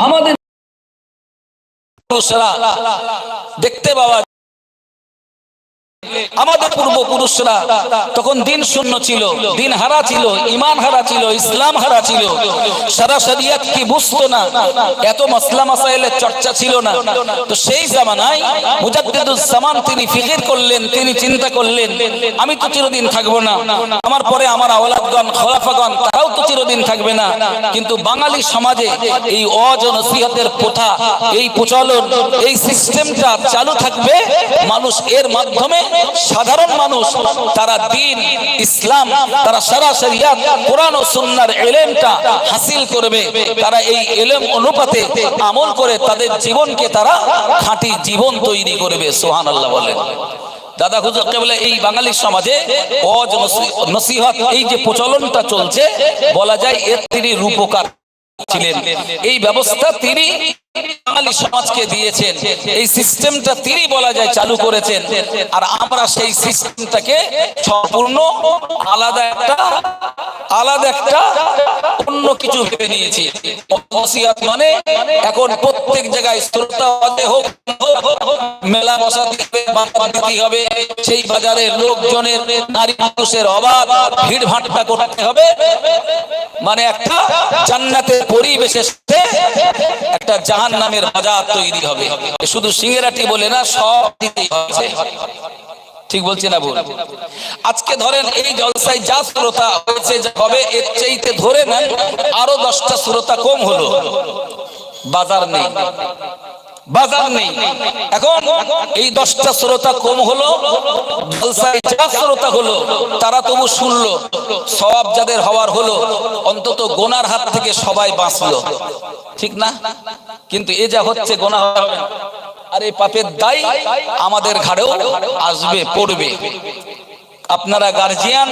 আমাদের দেখতে পাওয়া আমাদের পূর্বপুরুষরা তখন দিন শূন্য ছিল, দিন হারা ছিল, ইমান হারা ছিল, ইসলাম হারা ছিল। সারা শরিয়াত কি বুঝতো না? এত মাসলা মাসাইলের চর্চা ছিল না। তো সেই জামানায় মুজাদ্দিদুল জামান তিনি ফিকির করলেন, তিনি চিন্তা করলেন, আমি তো চিরদিন থাকব না। আমার পরে আমার আওলাদগণ, খলাফাগণ, তারাও তো চিরদিন থাকবে না। কিন্তু বাঙালি সমাজে এই অজ নসিহতের প্রথা, এই প্রচলন, এই সিস্টেমটা চালু থাকবে, মানুষ এর মাধ্যমে সাধারণ মানুষ, তারা দিন, ইসলাম, তারা সরাসরি কোরআন ও সুন্নাহর এলেমটা হাসিল করবে। তারা এই এলেম অনুপাতে আমল করে তাদের জীবনকে তারা খাঁটি জীবন তৈরি করবে সোহান আল্লাহ বলেন। দাদা হুজুর, কেবলে এই বাঙালি সমাজে অজ নসিহত, এই যে প্রচলনটা চলছে, বলা যায় এর তিনি রূপকার ছিলেন। এই ব্যবস্থা তিনি বাঙালি সমাজকে দিয়েছেন, এই সিস্টেমটা তিনি বলা যায় চালু করেছেন, আর আমরা সেই সিস্টেমটাকে সম্পূর্ণ আলাদা একটা আলাদা একটা অন্য কিছু ভেবে নিয়েছি। নসিহত মানে এখন প্রত্যেক জায়গায় শ্রোতা হতে হোক, মেলা বসাতে হবে হবে, সেই বাজারে লোকজনের, নারী পুরুষের অভাব, ভিড় ভাট্টা করতে হবে। মানে একটা জান্নাতের পরিবেশে একটা জাহান নামের বাজার তৈরি হবে। শুধু সিঙ্গেরাটি বলে না, সব দিতেই হবে। ঠিক বলছি না ভুল? আজকে ধরেন এই জলসায় যা শ্রোতা হয়েছে হবে, এর চাইতে ধরে নেন, আরও দশটা শ্রোতা কম হলো। বাজার নেই। বাজার নেই। এখন এই দশটা শ্রোতা কম হলো শ্রোতা হলো, তারা তবু শুনলো সবাব যাদের হওয়ার হলো, অন্তত গোনার হাত থেকে সবাই বাঁচলো। ঠিক না? কিন্তু এ যা হচ্ছে, গোনা হবে। আর এই পাপের দায় আমাদের ঘাড়েও আসবে পড়বে। আপনারা গার্জিয়ান